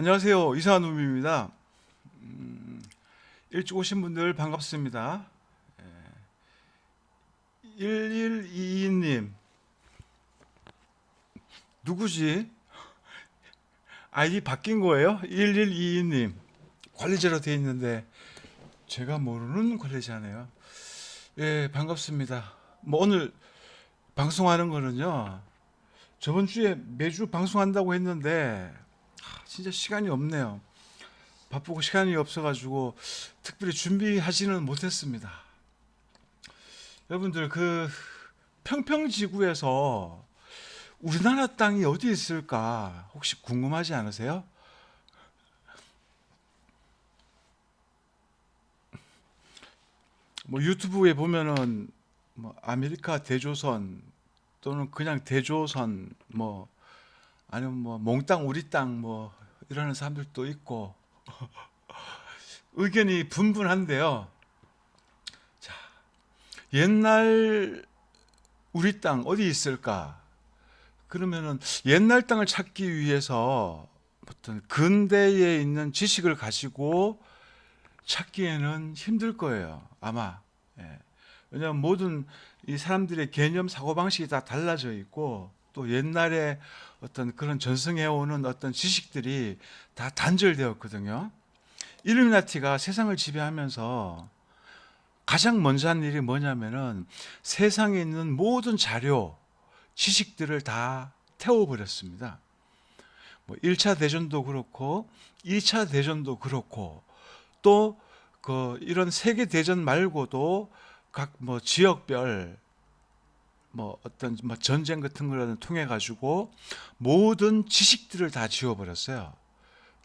안녕하세요. 이사노입니다. 음, 일찍 오신 분들 반갑습니다. 예. 1122님. 누구지? 아이디 바뀐 거예요? 1122님. 관리자로 돼 있는데 제가 모르는 관리자네요. 예, 반갑습니다. 뭐 오늘 방송하는 거는요. 저번 주에 매주 방송한다고 했는데 아, 진짜 시간이 없네요. 바쁘고 시간이 없어가지고 특별히 준비하지는 못했습니다. 여러분들 그 평평지구에서 우리나라 땅이 어디 있을까 혹시 궁금하지 않으세요? 뭐 유튜브에 보면은 뭐 아메리카 대조선 또는 그냥 대조선 뭐 아니면 뭐 몽땅 우리 땅 뭐 이러는 사람들도 있고 의견이 분분한데요. 자, 옛날 우리 땅 어디 있을까? 그러면은 옛날 땅을 찾기 위해서 어떤 근대에 있는 지식을 가지고 찾기에는 힘들 거예요. 아마. 예. 왜냐하면 모든 이 사람들의 개념 사고 방식이 다 달라져 있고 또 옛날에 어떤 그런 전승해 오는 어떤 지식들이 다 단절되었거든요. 일루미나티가 세상을 지배하면서 가장 먼저 한 일이 뭐냐면은 세상에 있는 모든 자료, 지식들을 다 태워버렸습니다. 뭐 1차 대전도 그렇고 2차 대전도 그렇고 또 그 이런 세계 대전 말고도 각 뭐 지역별 뭐 어떤 뭐 전쟁 같은 거를 통해 가지고 모든 지식들을 다 지워버렸어요.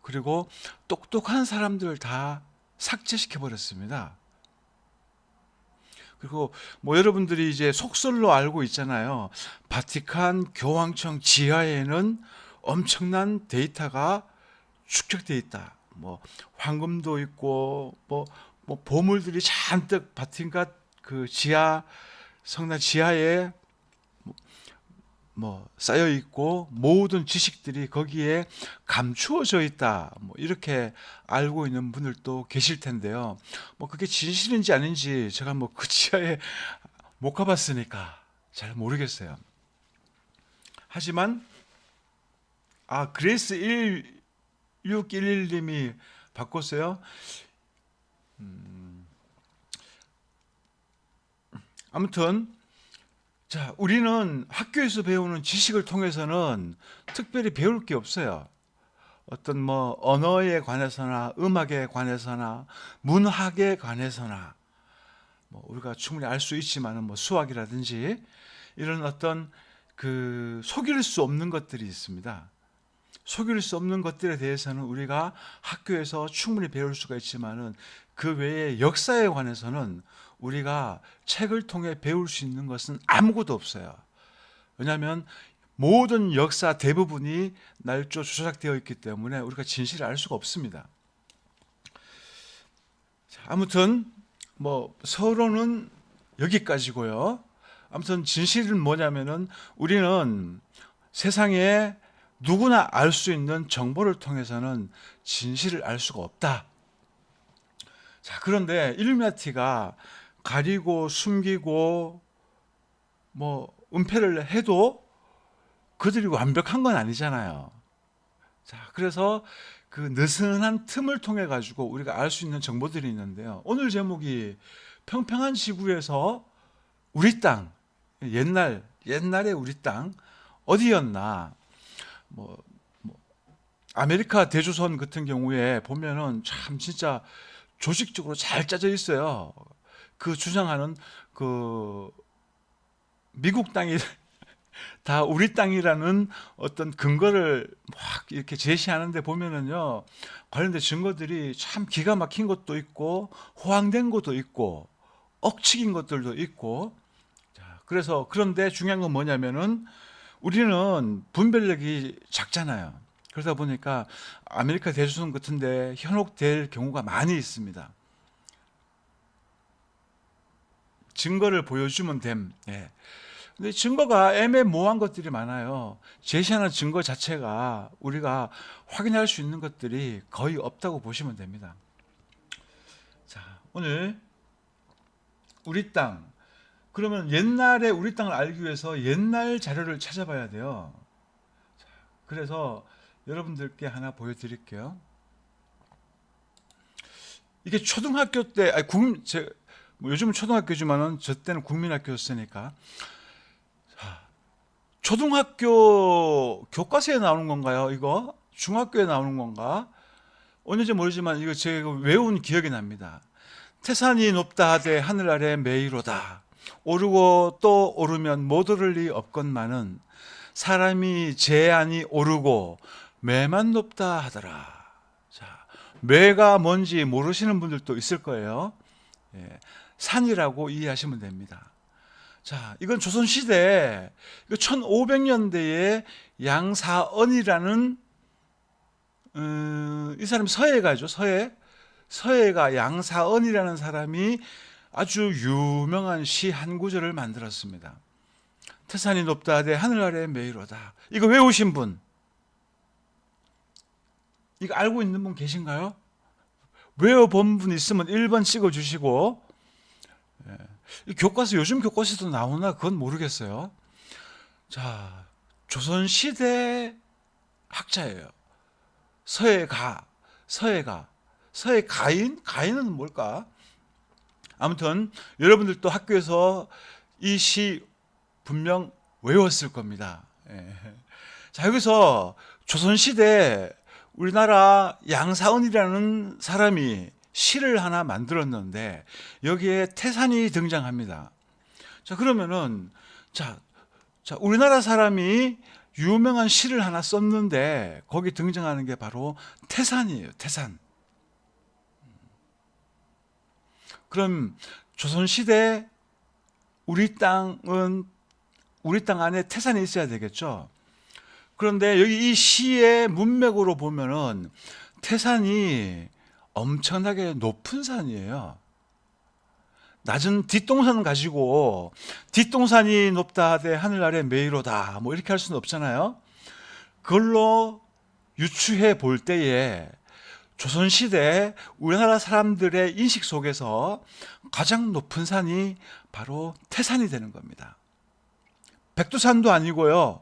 그리고 똑똑한 사람들을 다 삭제시켜 버렸습니다. 그리고 뭐 여러분들이 이제 속설로 알고 있잖아요. 바티칸 교황청 지하에는 엄청난 데이터가 축적돼 있다. 뭐 황금도 있고 뭐, 뭐 보물들이 잔뜩 바티칸 그 지하 성당 지하에 뭐, 뭐 쌓여 있고 모든 지식들이 거기에 감추어져 있다. 뭐 이렇게 알고 있는 분들도 계실 텐데요. 뭐 그게 진실인지 아닌지 제가 뭐 그 지하에 못 가봤으니까 잘 모르겠어요. 하지만 아 그레이스 1611님이 바꿨어요. 음, 아무튼 자 우리는 학교에서 배우는 지식을 통해서는 특별히 배울 게 없어요. 어떤 뭐 언어에 관해서나 음악에 관해서나 문학에 관해서나 뭐 우리가 충분히 알 수 있지만은 뭐 수학이라든지 이런 어떤 그 속일 수 없는 것들이 있습니다. 속일 수 없는 것들에 대해서는 우리가 학교에서 충분히 배울 수가 있지만은 그 외에 역사에 관해서는 우리가 책을 통해 배울 수 있는 것은 아무것도 없어요. 왜냐하면 모든 역사 대부분이 날조 조작되어 있기 때문에 우리가 진실을 알 수가 없습니다. 자, 아무튼 뭐 서로는 여기까지고요. 아무튼 진실은 뭐냐면은 우리는 세상에 누구나 알 수 있는 정보를 통해서는 진실을 알 수가 없다. 자, 그런데 일루미나티가 가리고 숨기고 뭐 은폐를 해도 그들이 완벽한 건 아니잖아요. 자, 그래서 그 느슨한 틈을 통해 가지고 우리가 알 수 있는 정보들이 있는데요. 오늘 제목이 평평한 지구에서 우리 땅 옛날 옛날에 우리 땅 어디였나 뭐, 뭐 아메리카 대조선 같은 경우에 보면은 참 진짜 조직적으로 잘 짜져 있어요. 그 주장하는 그 미국 땅이 다 우리 땅이라는 어떤 근거를 막 이렇게 제시하는데 보면은요 관련된 증거들이 참 기가 막힌 것도 있고 호황된 것도 있고 억측인 것들도 있고 자 그래서 그런데 중요한 건 뭐냐면은 우리는 분별력이 작잖아요. 그러다 보니까 아메리카 대조선 같은데 현혹될 경우가 많이 있습니다. 증거를 보여주면 됨. 예. 근데 증거가 애매모호한 것들이 많아요. 제시하는 증거 자체가 우리가 확인할 수 있는 것들이 거의 없다고 보시면 됩니다. 자, 오늘 우리 땅. 그러면 옛날에 우리 땅을 알기 위해서 옛날 자료를 찾아봐야 돼요. 자, 그래서 여러분들께 하나 보여드릴게요. 이게 초등학교 때, 아니, 국, 제, 뭐 요즘은 초등학교지만은 저 때는 국민학교였으니까. 자, 초등학교 교과서에 나오는 건가요? 이거 중학교에 나오는 건가? 언제인지 모르지만 이거 제가 외운 기억이 납니다. 태산이 높다 하되 하늘 아래 메이로다. 오르고 또 오르면 못 오를 리 없건만은 사람이 제안이 오르고 매만 높다 하더라. 자, 매가 뭔지 모르시는 분들도 있을 거예요. 예, 산이라고 이해하시면 됩니다. 자, 이건 조선시대, 이거 1500년대에 양사언이라는, 음, 이 사람이 서예가죠, 서예. 서예가 양사언이라는 사람이 아주 유명한 시 한 구절을 만들었습니다. 태산이 높다 하되 하늘 아래 메이로다. 이거 외우신 분? 이거 알고 있는 분 계신가요? 외워본 분 있으면 1번 찍어주시고 교과서 요즘 교과서도 나오나 그건 모르겠어요. 자 조선 시대 학자예요. 서예가 서예가 서예 가인 가인은 뭘까? 아무튼 여러분들도 학교에서 이 시 분명 외웠을 겁니다. 예. 자 여기서 조선시대 우리나라 양사은이라는 사람이 시를 하나 만들었는데 여기에 태산이 등장합니다. 자 그러면은 자, 자 우리나라 사람이 유명한 시를 하나 썼는데 거기 등장하는 게 바로 태산이에요. 태산. 그럼 조선 시대 우리 땅은 우리 땅 안에 태산이 있어야 되겠죠. 그런데 여기 이 시의 문맥으로 보면은 태산이 엄청나게 높은 산이에요. 낮은 뒷동산 가지고 뒷동산이 높다 하되 하늘 아래 메이로다 뭐 이렇게 할 수는 없잖아요. 그걸로 유추해 볼 때에 조선 시대 우리나라 사람들의 인식 속에서 가장 높은 산이 바로 태산이 되는 겁니다. 백두산도 아니고요.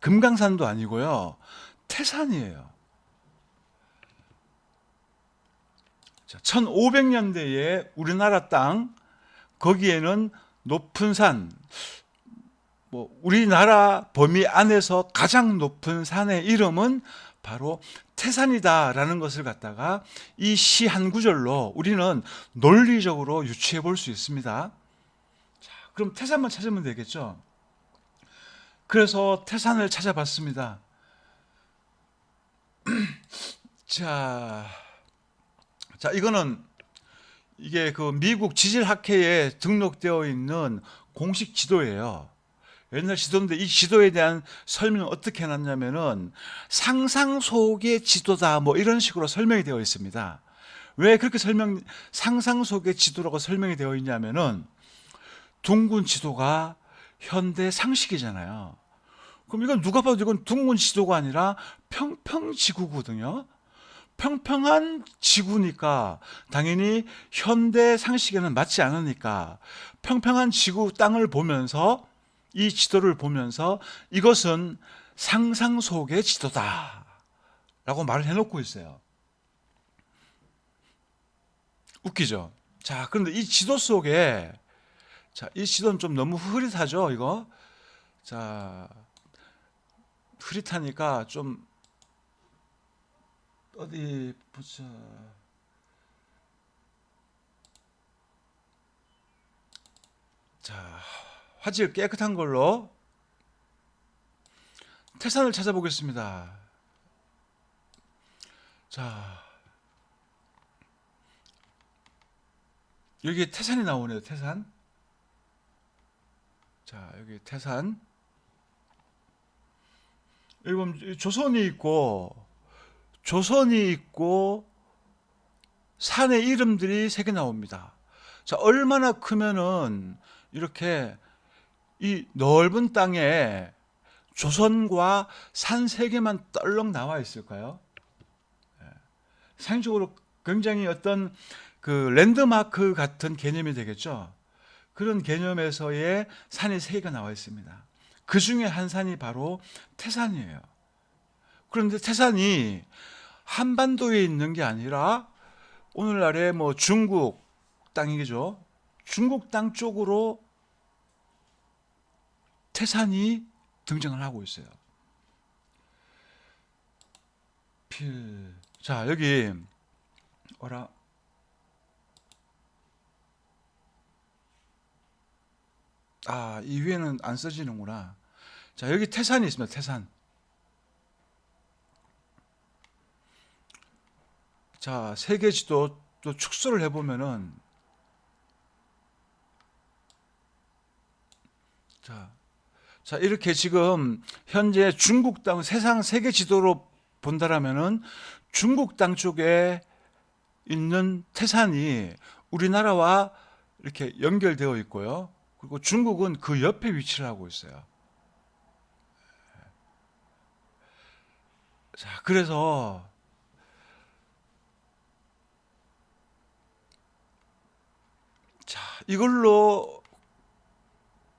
금강산도 아니고요. 태산이에요. 1500년대에 우리나라 땅 거기에는 높은 산, 뭐 우리나라 범위 안에서 가장 높은 산의 이름은 바로 태산이다라는 것을 갖다가 이 시 한 구절로 우리는 논리적으로 유추해 볼 수 있습니다. 자, 그럼 태산만 찾으면 되겠죠. 그래서 태산을 찾아봤습니다. 자, 자 이거는 이게 그 미국 지질학회에 등록되어 있는 공식 지도예요. 옛날 지도인데 이 지도에 대한 설명을 어떻게 해놨냐면은 상상 속의 지도다 뭐 이런 식으로 설명이 되어 있습니다. 왜 그렇게 설명 상상 속의 지도라고 설명이 되어 있냐면은 둥근 지도가 현대 상식이잖아요. 그럼 이건 누가 봐도 이건 둥근 지도가 아니라 평평 지구거든요. 평평한 지구니까 당연히 현대 상식에는 맞지 않으니까 평평한 지구 땅을 보면서 이 지도를 보면서 이것은 상상 속의 지도다. 라고 말을 해놓고 있어요. 웃기죠? 자, 그런데 이 지도 속에, 자, 이 지도는 좀 너무 흐릿하죠, 이거? 자, 흐릿하니까 좀, 어디 보자. 자, 화질 깨끗한 걸로 태산을 찾아보겠습니다. 자, 여기 태산이 나오네요. 태산. 자, 여기 태산. 여기 조선이 있고 조선이 있고 산의 이름들이 세 개 나옵니다. 자, 얼마나 크면은 이렇게 이 넓은 땅에 조선과 산 세 개만 떨렁 나와 있을까요? 예. 상적으로 굉장히 어떤 그 랜드마크 같은 개념이 되겠죠. 그런 개념에서의 산이 세 개가 나와 있습니다. 그 중에 한 산이 바로 태산이에요. 그런데 태산이 한반도에 있는 게 아니라 오늘날의 뭐 중국 땅이죠. 중국 땅 쪽으로 태산이 등장을 하고 있어요. 필. 자, 여기 어라 아, 이 위에는 안 써지는구나. 자, 여기 태산이 있습니다. 태산. 자, 세계 지도 또 축소를 해 보면은 자, 자, 이렇게 지금 현재 중국 땅 세상 세계 지도로 본다라면은 중국 땅 쪽에 있는 태산이 우리나라와 이렇게 연결되어 있고요. 그리고 중국은 그 옆에 위치를 하고 있어요. 자, 그래서 자, 이걸로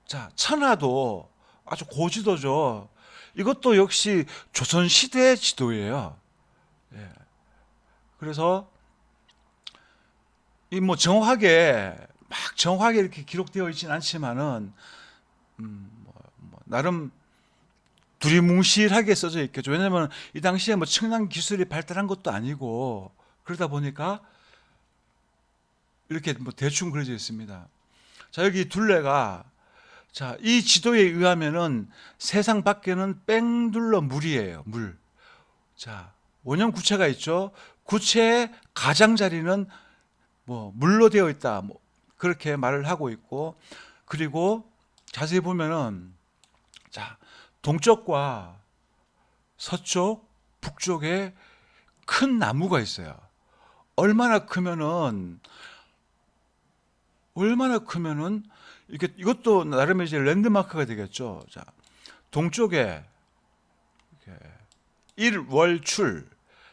자, 천하도 아주 고지도죠. 이것도 역시 조선 시대 지도예요. 예. 그래서 이 뭐 정확하게 막 정확하게 이렇게 기록되어 있지는 않지만은 음, 뭐, 뭐 나름 두리뭉실하게 써져 있겠죠. 왜냐하면 이 당시에 뭐 첨단 기술이 발달한 것도 아니고 그러다 보니까 이렇게 뭐 대충 그려져 있습니다. 자 여기 둘레가 자 이 지도에 의하면은 세상 밖에는 뺑 둘러 물이에요. 물. 자 원형 구체가 있죠. 구체의 가장자리는 뭐 물로 되어 있다. 뭐 그렇게 말을 하고 있고 그리고 자세히 보면은 자 동쪽과 서쪽, 북쪽에 큰 나무가 있어요. 얼마나 크면은 얼마나 크면은 이게 이것도 나름의 이제 랜드마크가 되겠죠. 자 동쪽에 이렇게 일월출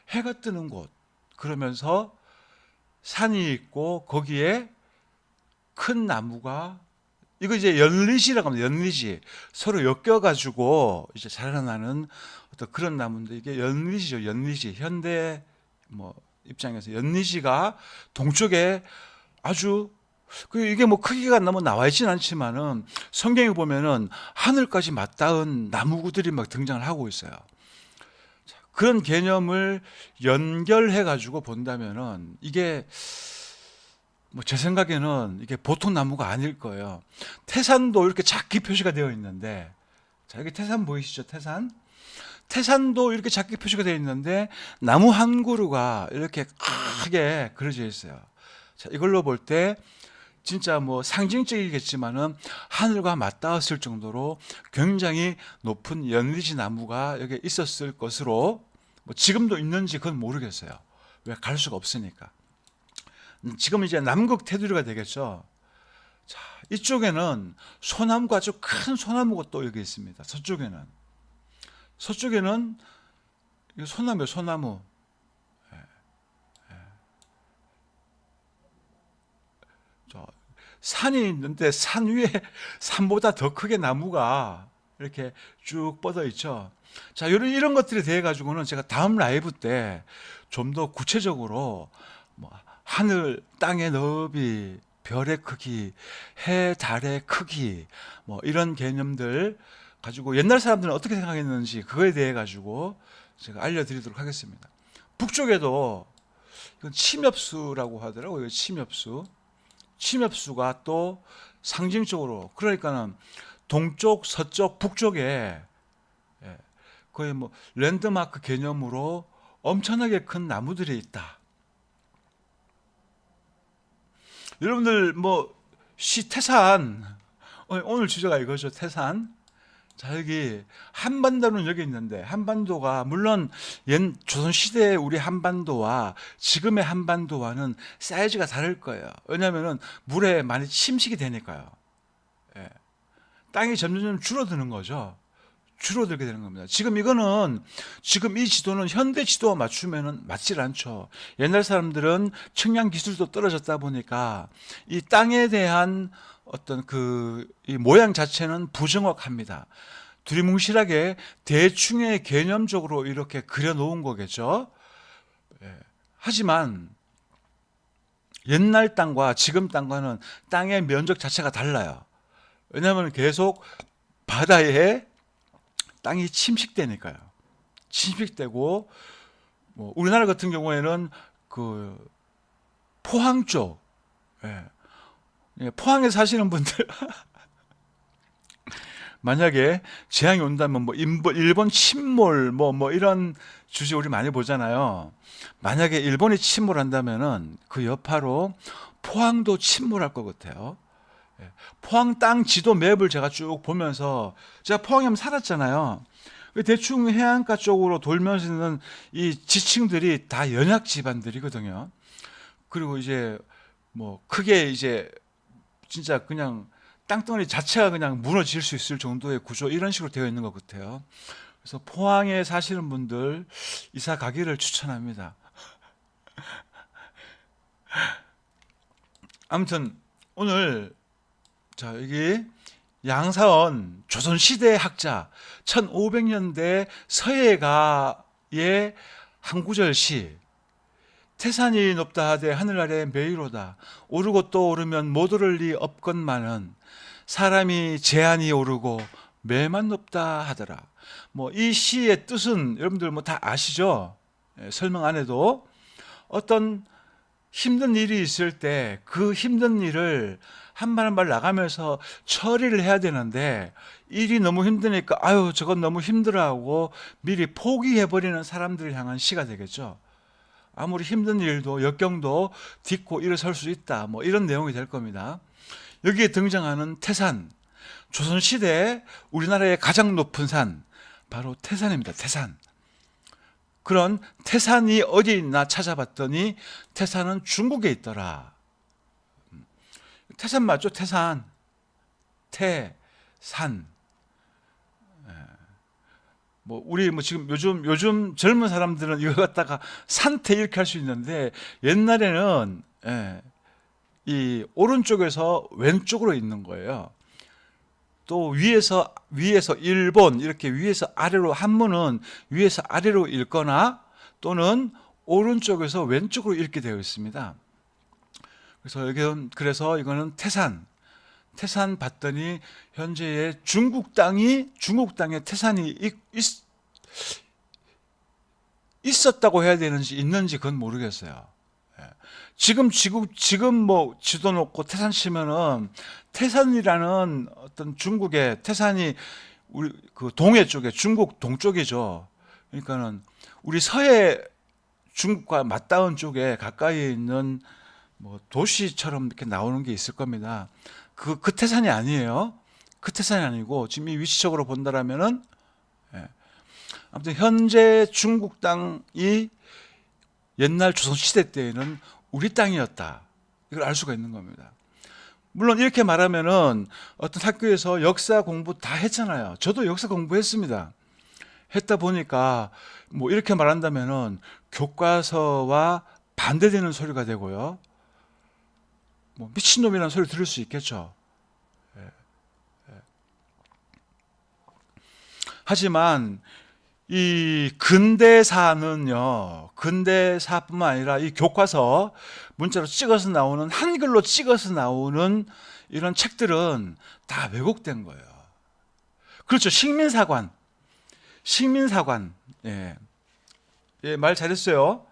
해가 뜨는 곳 그러면서 산이 있고 거기에 큰 나무가 이거 이제 연리지라고 합니다. 연리지 서로 엮여 가지고 이제 자라나는 어떤 그런 나무인데 이게 연리지죠. 연리지 현대 뭐 입장에서 연리지가 동쪽에 아주 그 이게 뭐 크기가 너무 나와 있지는 않지만은 성경에 보면은 하늘까지 맞닿은 나무구들이 막 등장을 하고 있어요. 자, 그런 개념을 연결해 가지고 본다면은 이게 뭐 제 생각에는 이게 보통 나무가 아닐 거예요. 태산도 이렇게 작게 표시가 되어 있는데 자 여기 태산 보이시죠? 태산 태산도 이렇게 작게 표시가 되어 있는데 나무 한 그루가 이렇게 크게 그려져 있어요. 자 이걸로 볼때 진짜 뭐 상징적이겠지만은 하늘과 맞닿았을 정도로 굉장히 높은 연리지 나무가 여기 있었을 것으로 뭐 지금도 있는지 그건 모르겠어요. 왜 갈 수가 없으니까. 음, 지금 이제 남극 테두리가 되겠죠. 자, 이쪽에는 소나무가 아주 큰 소나무가 또 여기 있습니다. 서쪽에는. 서쪽에는 소나무예요, 소나무. 예, 예. 저 산이 있는데 산 위에 산보다 더 크게 나무가 이렇게 쭉 뻗어 있죠. 자, 이런 이런 것들에 대해 가지고는 제가 다음 라이브 때 좀 더 구체적으로 뭐 하늘, 땅의 넓이, 별의 크기, 해, 달의 크기, 뭐 이런 개념들 가지고 옛날 사람들은 어떻게 생각했는지 그거에 대해 가지고 제가 알려드리도록 하겠습니다. 북쪽에도 이건 침엽수라고 하더라고요. 침엽수. 침엽수가 또 상징적으로 그러니까는 동쪽, 서쪽, 북쪽에 예, 거의 뭐 랜드마크 개념으로 엄청나게 큰 나무들이 있다. 여러분들 뭐 시 태산 어, 오늘 주제가 이거죠 태산 자 여기 한반도는 여기 있는데 한반도가 물론 옛 조선 시대의 우리 한반도와 지금의 한반도와는 사이즈가 다를 거예요 왜냐하면은 물에 많이 침식이 되니까요 예. 땅이 점점 줄어드는 거죠. 줄어들게 되는 겁니다. 지금 이거는 지금 이 지도는 현대 지도와 맞추면은 맞질 않죠. 옛날 사람들은 측량 기술도 떨어졌다 보니까 이 땅에 대한 어떤 그 이 모양 자체는 부정확합니다. 두리뭉실하게 대충의 개념적으로 이렇게 그려 놓은 거겠죠. 예. 하지만 옛날 땅과 지금 땅과는 땅의 면적 자체가 달라요. 왜냐하면 계속 바다에 땅이 침식되니까요. 침식되고 뭐 우리나라 같은 경우에는 그 포항 쪽, 예. 예, 포항에 사시는 분들 만약에 재앙이 온다면 뭐 일본 침몰 뭐뭐 이런 주제 우리 많이 보잖아요. 만약에 일본이 침몰한다면은 그 여파로 포항도 침몰할 것 같아요. 예. 포항 땅 지도 맵을 제가 쭉 보면서 제가 포항에 한번 살았잖아요. 그 대충 해안가 쪽으로 돌면서 있는 이 지층들이 다 연약 집안들이거든요. 그리고 이제 뭐 크게 이제 진짜 그냥 땅덩어리 자체가 그냥 무너질 수 있을 정도의 구조 이런 식으로 되어 있는 것 같아요. 그래서 포항에 사시는 분들 이사 가기를 추천합니다. 아무튼 오늘 자 여기 양사원 조선시대 학자 1500년대 서예가의 한 구절 시 태산이 높다 하되 하늘 아래 매이로다 오르고 또 오르면 못 오를 리 없건만은 사람이 제한이 오르고 매만 높다 하더라. 뭐 이 시의 뜻은 여러분들 뭐 다 아시죠? 예, 설명 안 해도 어떤 힘든 일이 있을 때 그 힘든 일을 한말한말 나가면서 처리를 해야 되는데 일이 너무 힘드니까 아유 저건 너무 힘들어하고 미리 포기해버리는 사람들을 향한 시가 되겠죠. 아무리 힘든 일도 역경도 딛고 일어설 수 있다. 뭐 이런 내용이 될 겁니다. 여기에 등장하는 태산, 조선 시대 우리나라의 가장 높은 산 바로 태산입니다. 태산. 그런 태산이 어디 있나 찾아봤더니 태산은 중국에 있더라. 태산 맞죠? 태산. 태산. 예. 뭐 우리 뭐 지금 요즘 요즘 젊은 사람들은 이거 갖다가 산태 이렇게 할 수 있는데 옛날에는 예, 이 오른쪽에서 왼쪽으로 있는 거예요. 또 위에서 위에서 일본 이렇게 위에서 아래로 한문은 위에서 아래로 읽거나 또는 오른쪽에서 왼쪽으로 읽게 되어 있습니다. 그래서 여기는 그래서 이거는 태산 태산 봤더니 현재의 중국 땅이 중국 땅에 태산이 있, 있, 있었다고 해야 되는지 있는지 그건 모르겠어요. 예. 지금 지금 지금 뭐 지도 놓고 태산 치면은 태산이라는 어떤 중국의 태산이 우리 그 동해 쪽에 중국 동쪽이죠. 그러니까는 우리 서해 중국과 맞닿은 쪽에 가까이 있는 뭐 도시처럼 이렇게 나오는 게 있을 겁니다. 그, 그 태산이 아니에요. 그 태산이 아니고 지금 이 위치적으로 본다라면은 예. 아무튼 현재 중국 땅이 옛날 조선 시대 때에는 우리 땅이었다. 이걸 알 수가 있는 겁니다. 물론 이렇게 말하면은 어떤 학교에서 역사 공부 다 했잖아요. 저도 역사 공부했습니다. 했다 보니까 뭐 이렇게 말한다면은 교과서와 반대되는 소리가 되고요. 뭐 미친놈이라는 소리 들을 수 있겠죠. 예, 예. 하지만 이 근대사는요, 근대사뿐만 아니라 이 교과서 문자로 찍어서 나오는 한글로 찍어서 나오는 이런 책들은 다 왜곡된 거예요. 그렇죠. 식민사관, 식민사관, 예, 예, 말 잘했어요.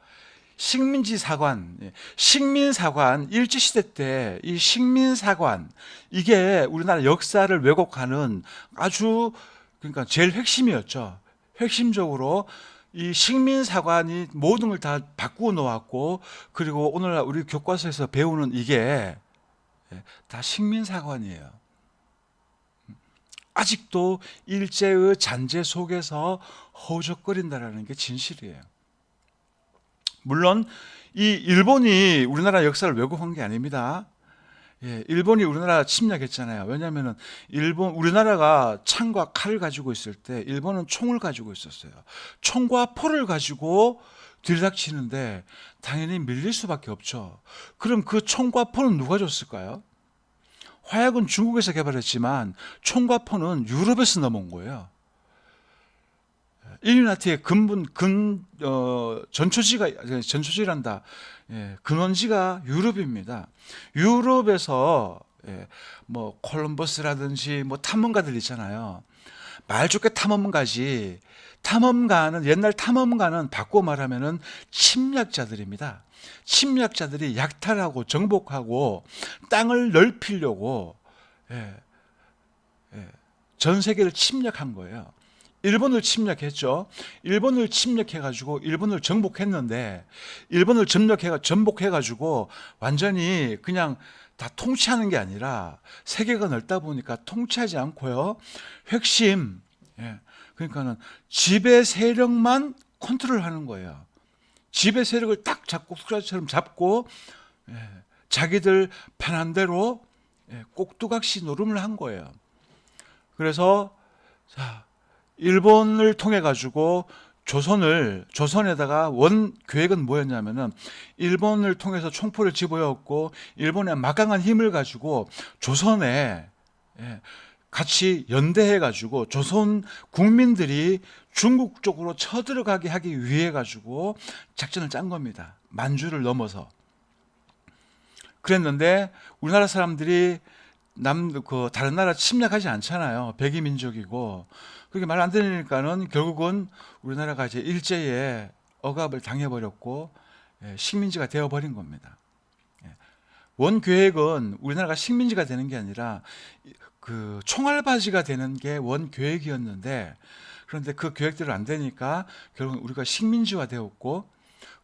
식민지 사관, 예, 식민 사관 일제 시대 때 이 식민 사관 이게 우리나라 역사를 왜곡하는 아주 그러니까 제일 핵심이었죠. 핵심적으로 이 식민 사관이 모든 걸 다 바꾸어 놓았고 그리고 오늘날 우리 교과서에서 배우는 이게 예, 다 식민 사관이에요. 아직도 일제의 잔재 속에서 허우적거린다라는 게 진실이에요. 물론 이 일본이 우리나라 역사를 왜곡한 게 아닙니다. 예, 일본이 우리나라 침략했잖아요. 왜냐하면은 일본 우리나라가 창과 칼을 가지고 있을 때 일본은 총을 가지고 있었어요. 총과 포를 가지고 들이닥치는데 당연히 밀릴 수밖에 없죠. 그럼 그 총과 포는 누가 줬을까요? 화약은 중국에서 개발했지만 총과 포는 유럽에서 넘어온 거예요. 일루나티의 근본 근 어, 전초지가 전초지란다. 예, 근원지가 유럽입니다. 유럽에서 예, 뭐 콜럼버스라든지 뭐 탐험가들 있잖아요. 말 좋게 탐험가지. 탐험가는 옛날 탐험가는 바꿔 말하면은 침략자들입니다. 침략자들이 약탈하고 정복하고 땅을 넓히려고 예, 예, 전 세계를 침략한 거예요. 일본을 침략했죠. 일본을 침략해가지고 일본을 정복했는데 일본을 점령해가 전복해가지고 완전히 그냥 다 통치하는 게 아니라 세계가 넓다 보니까 통치하지 않고요. 핵심, 예, 그러니까는 지배 세력만 컨트롤하는 거예요. 지배 세력을 딱 잡고 숙자처럼 잡고 예, 자기들 편한 대로 예, 꼭두각시 노름을 한 거예요. 그래서 자 일본을 통해 가지고 조선을 조선에다가 원 계획은 뭐였냐면은 일본을 통해서 총포를 집어였고 일본의 막강한 힘을 가지고 조선에 예, 같이 연대해 가지고 조선 국민들이 중국 쪽으로 쳐들어가게 하기 위해 가지고 작전을 짠 겁니다. 만주를 넘어서 그랬는데 우리나라 사람들이 남 그 다른 나라 침략하지 않잖아요. 백이 민족이고 그렇게 말 안 들으니까는 결국은 우리나라가 이제 일제에 억압을 당해버렸고 예, 식민지가 되어버린 겁니다. 예. 원 계획은 우리나라가 식민지가 되는 게 아니라 그 총알바지가 되는 게 원 계획이었는데 그런데 그 계획대로 안 되니까 결국 우리가 식민지화 되었고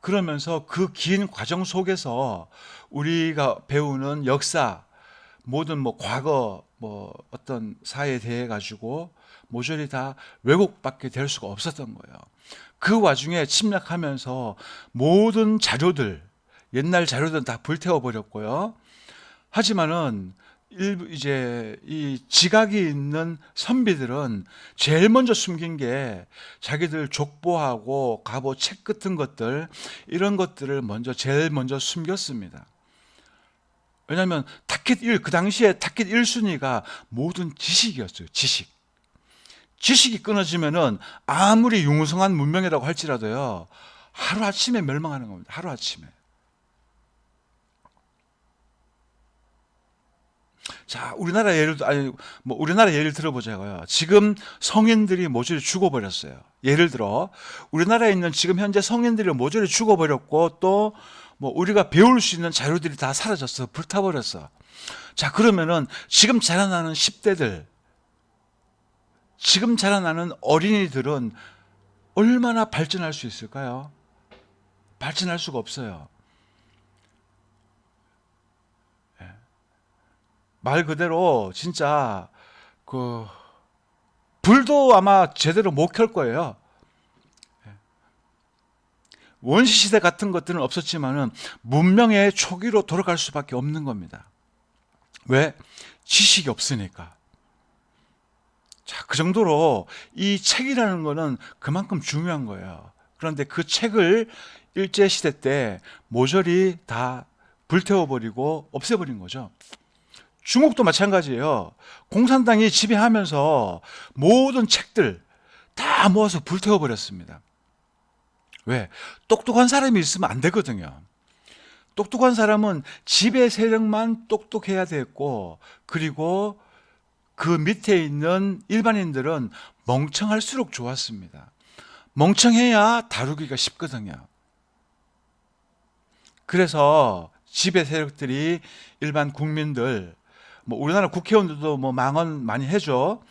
그러면서 그 긴 과정 속에서 우리가 배우는 역사 모든 뭐 과거 뭐 어떤 사회에 대해 가지고 모조리 다 왜곡밖에 될 수가 없었던 거예요. 그 와중에 침략하면서 모든 자료들 옛날 자료들은 다 불태워 버렸고요. 하지만은 이제 이 지각이 있는 선비들은 제일 먼저 숨긴 게 자기들 족보하고 갑오 책 같은 것들 이런 것들을 먼저 제일 먼저 숨겼습니다. 왜냐하면 타켓 1, 그 당시에 타켓 1순위가 모든 지식이었어요. 지식. 지식이 끊어지면은 아무리 융성한 문명이라고 할지라도요, 하루아침에 멸망하는 겁니다. 하루아침에. 자, 우리나라 예를, 아니, 뭐, 우리나라 예를 들어보자고요. 지금 성인들이 모조리 죽어버렸어요. 예를 들어, 우리나라에 있는 지금 현재 성인들이 모조리 죽어버렸고, 또, 뭐, 우리가 배울 수 있는 자료들이 다 사라졌어. 불타버렸어. 자, 그러면은, 지금 자라나는 10대들, 지금 자라나는 어린이들은 얼마나 발전할 수 있을까요? 발전할 수가 없어요. 예. 말 그대로 진짜 그 불도 아마 제대로 못 켤 거예요. 예. 원시 시대 같은 것들은 없었지만은 문명의 초기로 돌아갈 수밖에 없는 겁니다. 왜? 지식이 없으니까. 자, 그 정도로 이 책이라는 거는 그만큼 중요한 거예요. 그런데 그 책을 일제 시대 때 모조리 다 불태워버리고 없애버린 거죠. 중국도 마찬가지예요. 공산당이 지배하면서 모든 책들 다 모아서 불태워버렸습니다. 왜? 똑똑한 사람이 있으면 안 되거든요. 똑똑한 사람은 지배 세력만 똑똑해야 됐고, 그리고 그 밑에 있는 일반인들은 멍청할수록 좋았습니다. 멍청해야 다루기가 쉽거든요. 그래서 지배 세력들이 일반 국민들, 뭐 우리나라 국회의원들도 뭐 망언 많이 해줘.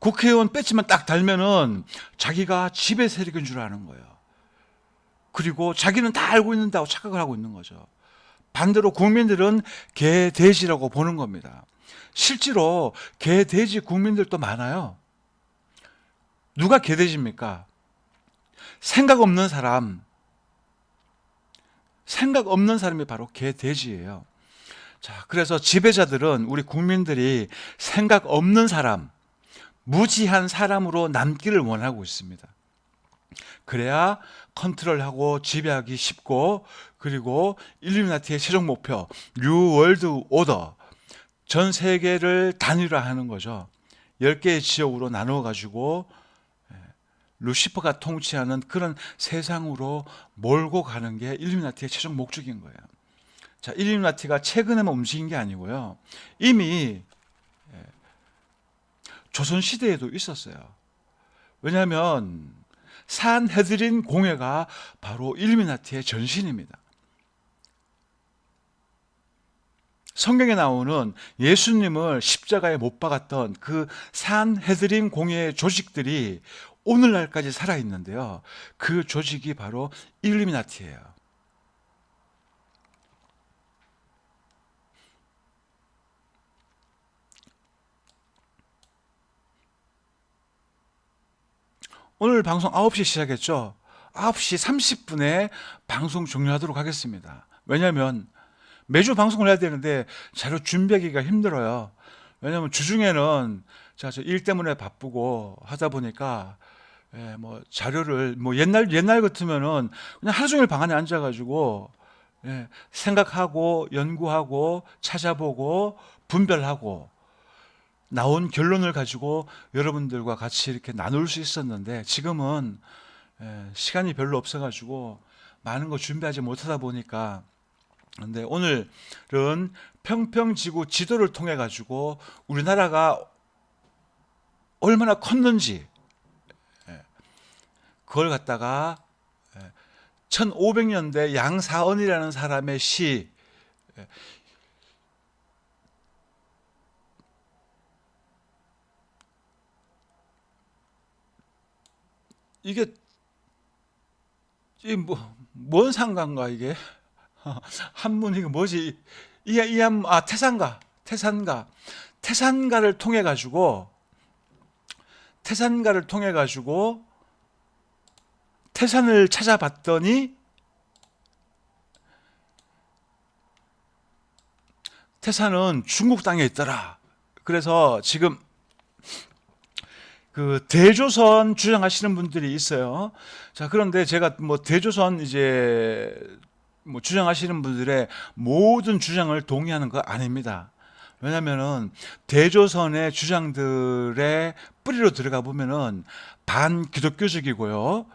국회의원 배지만 딱 달면은 자기가 지배 세력인 줄 아는 거예요. 그리고 자기는 다 알고 있는다고 착각을 하고 있는 거죠. 반대로 국민들은 개, 돼지라고 보는 겁니다. 실제로 개, 돼지 국민들도 많아요. 누가 개, 돼지입니까? 생각 없는 사람, 생각 없는 사람이 바로 개, 돼지예요. 자, 그래서 지배자들은 우리 국민들이 생각 없는 사람, 무지한 사람으로 남기를 원하고 있습니다. 그래야 컨트롤하고 지배하기 쉽고 그리고 일루미나티의 최종 목표 뉴 월드 오더 전 세계를 단일화하는 거죠. 10개의 지역으로 나누어 가지고 예, 루시퍼가 통치하는 그런 세상으로 몰고 가는 게 일루미나티의 최종 목적인 거예요. 자, 일루미나티가 최근에만 움직인 게 아니고요. 이미 예, 조선 시대에도 있었어요. 왜냐하면 산헤드린 공회가 바로 일루미나티의 전신입니다. 성경에 나오는 예수님을 십자가에 못 박았던 그 산헤드린 공회의 조직들이 오늘날까지 살아 있는데요. 그 조직이 바로 일루미나티예요. 오늘 방송 9시 시작했죠. 9시 30분에 방송 종료하도록 하겠습니다. 왜냐하면 매주 방송을 해야 되는데 자료 준비하기가 힘들어요. 왜냐하면 주중에는 제가 저일 때문에 바쁘고 하다 보니까 예, 뭐 자료를 뭐 옛날 옛날 같으면은 그냥 하루 종일 방 안에 앉아가지고 예, 생각하고 연구하고 찾아보고 분별하고 나온 결론을 가지고 여러분들과 같이 이렇게 나눌 수 있었는데 지금은 예, 시간이 별로 없어가지고 많은 거 준비하지 못하다 보니까. 근데 오늘은 평평지구 지도를 통해 가지고 우리나라가 얼마나 컸는지 예, 그걸 갖다가 1500년대 양사언이라는 사람의 시 이게 이뭐뭔 상관가 이게? 한문 이거 뭐지? 이게 이아 태산가 태산가. 태산가를 통해 가지고 태산가를 통해 가지고 태산을 찾아봤더니 태산은 중국 땅에 있더라. 그래서 지금 그 대조선 주장하시는 분들이 있어요. 자, 그런데 제가 뭐 대조선 이제 뭐 주장하시는 분들의 모든 주장을 동의하는 거 아닙니다. 왜냐면은 대조선의 주장들의 뿌리로 들어가 보면은 반기독교적이고요.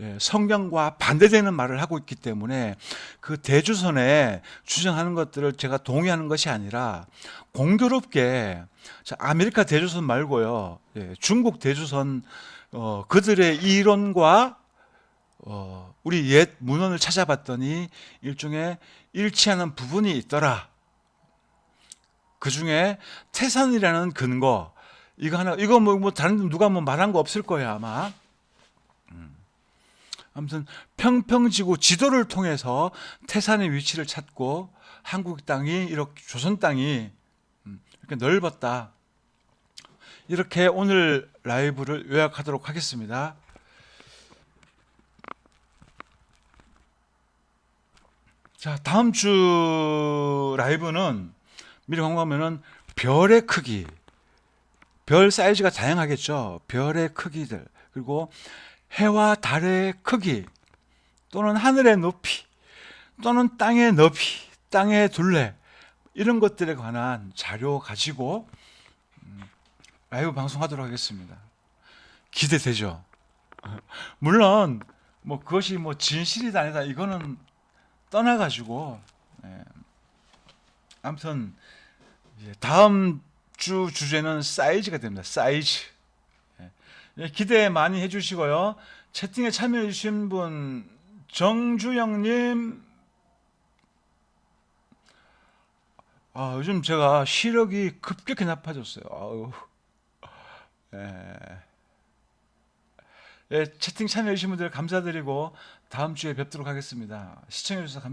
예, 성경과 반대되는 말을 하고 있기 때문에 그 대조선에 주장하는 것들을 제가 동의하는 것이 아니라 공교롭게 자, 아메리카 대조선 말고요. 예, 중국 대조선 어, 그들의 이론과 어, 우리 옛 문헌을 찾아봤더니 일종의 일치하는 부분이 있더라. 그 중에 태산이라는 근거 이거 하나 이거 뭐, 뭐 다른 누가 뭐 말한 거 없을 거예요 아마. 음. 아무튼 평평지구 지도를 통해서 태산의 위치를 찾고 한국 땅이 이렇게 조선 땅이 음, 이렇게 넓었다. 이렇게 오늘 라이브를 요약하도록 하겠습니다. 자, 다음 주 라이브는 미리 광고하면은 별의 크기, 별 사이즈가 다양하겠죠. 별의 크기들, 그리고 해와 달의 크기, 또는 하늘의 높이, 또는 땅의 높이, 땅의 둘레, 이런 것들에 관한 자료 가지고 음, 라이브 방송하도록 하겠습니다. 기대되죠? 물론, 뭐 그것이 뭐 진실이다 아니다, 이거는 떠나가지고 예. 아무튼 다음 주 주제는 사이즈가 됩니다. 사이즈 기대 많이 해주시고요. 채팅에 참여해주신 분 정주영님 아, 요즘 제가 시력이 급격히 나빠졌어요. 아우. 예. 예, 채팅 참여해주신 분들 감사드리고 다음 주에 뵙도록 하겠습니다. 시청해주셔서 감사합니다.